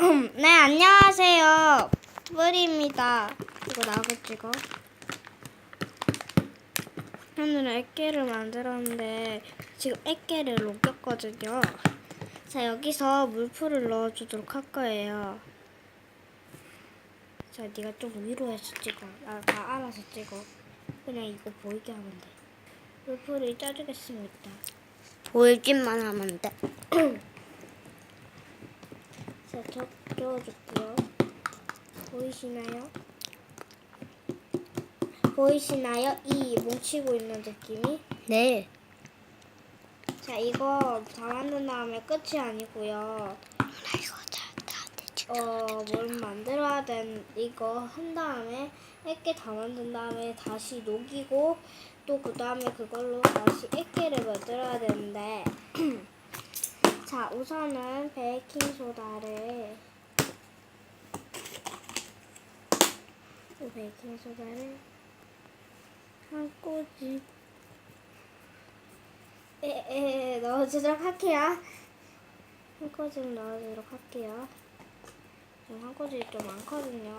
네, 안녕하세요. 뿌리입니다. 이거 나오겠지, 이거? 오늘은 액계를 만들었는데 지금 액계를 녹였거든요. 자, 여기서 물풀을 넣어주도록 할 거예요. 자, 네가 좀 위로 해서 찍어. 나, 나 알아서 찍어. 그냥 이거 보이게 하면 돼. 물풀을 짜주겠습니다. 보이기만 하면 돼. 자, 저 넣어줄게요. 보이시나요? 보이시나요? 이 뭉치고 있는 느낌이? 네. 자, 이거 다 만든 다음에 끝이 아니고요. 나 이거 되지. 어, 뭘 만들어야 된 이거 한 다음에 다 만든 다음에 다시 녹이고 또 그 다음에 그걸로 다시 액계를 만들어야 되는데 자, 우선은 베이킹 소다를 이 베이킹 소다를 한 꼬집 에에 넣어주도록 할게요. 한 꼬집 넣어주도록 할게요. 한 꼬집이 좀 많거든요.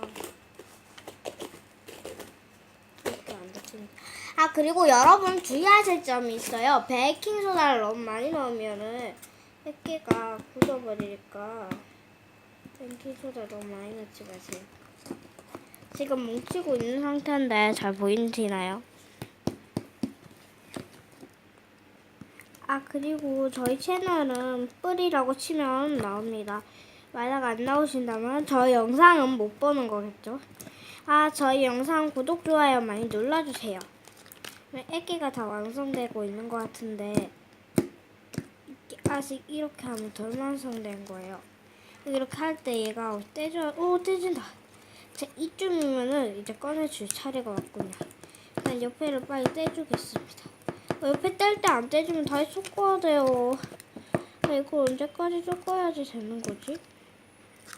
이렇게 안 됐습니다. 아 그리고 여러분 주의하실 점이 있어요. 베이킹 소다를 너무 많이 넣으면은 액기가 굳어버리니까 베이킹 소다 너무 많이 넣지 마세요. 지금 뭉치고 있는 상태인데 잘 보이시나요? 아 그리고 저희 채널은 뿌리라고 치면 나옵니다. 만약 안 나오신다면 저희 영상은 못 보는 거겠죠? 아 저희 영상 구독 좋아요 많이 눌러주세요. 애기가 다 완성되고 있는 것 같은데 아직 이렇게 하면 덜 완성된 거예요. 이렇게 할 때 얘가 떼져 오 떼진다. 자 이쯤이면은 이제 꺼내줄 차례가 왔군요. 그냥 옆에를 빨리 떼주겠습니다. 어, 옆에 뗄 때 안 떼주면 다시 섞어야 돼요. 아, 이거 언제까지 섞어야지 되는 거지?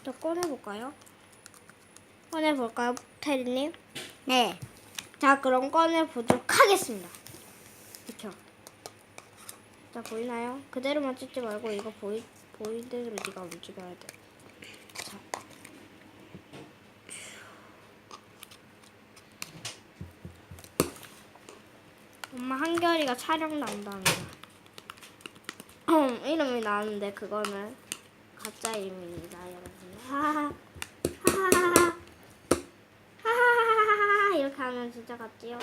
자 꺼내볼까요? 꺼내볼까요, 테리님? 네. 자, 그럼 꺼내보도록 하겠습니다. 비켜. 자, 보이나요? 그대로만 찍지 말고 이거 보이, 보이는 대로 네가 움직여야 돼. 자. 엄마 한결이가 촬영 담당이야. 이름이 나왔는데 그거는 가짜 이름입니다, 여러분. 하하하. 하하하. 이렇게 하면 진짜 같지요?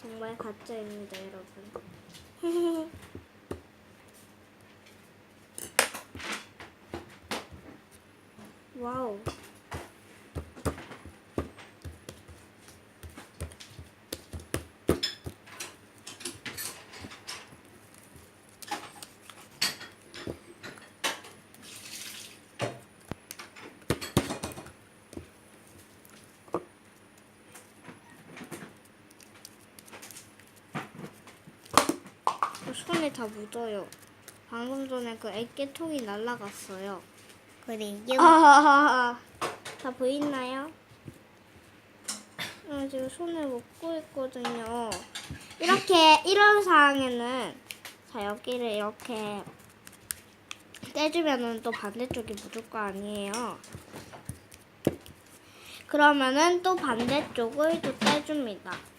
정말 가짜입니다, 여러분. 哇哦！ 손에 다 묻어요. 방금 전에 그 애깨통이 날라갔어요. 그리고 아하하하. 다 보이나요? 아, 지금 손을 묶고 있거든요. 이렇게 이런 상황에는 자 여기를 이렇게 떼주면은 또 반대쪽이 묻을 거 아니에요. 그러면은 또 반대쪽을 또 떼줍니다.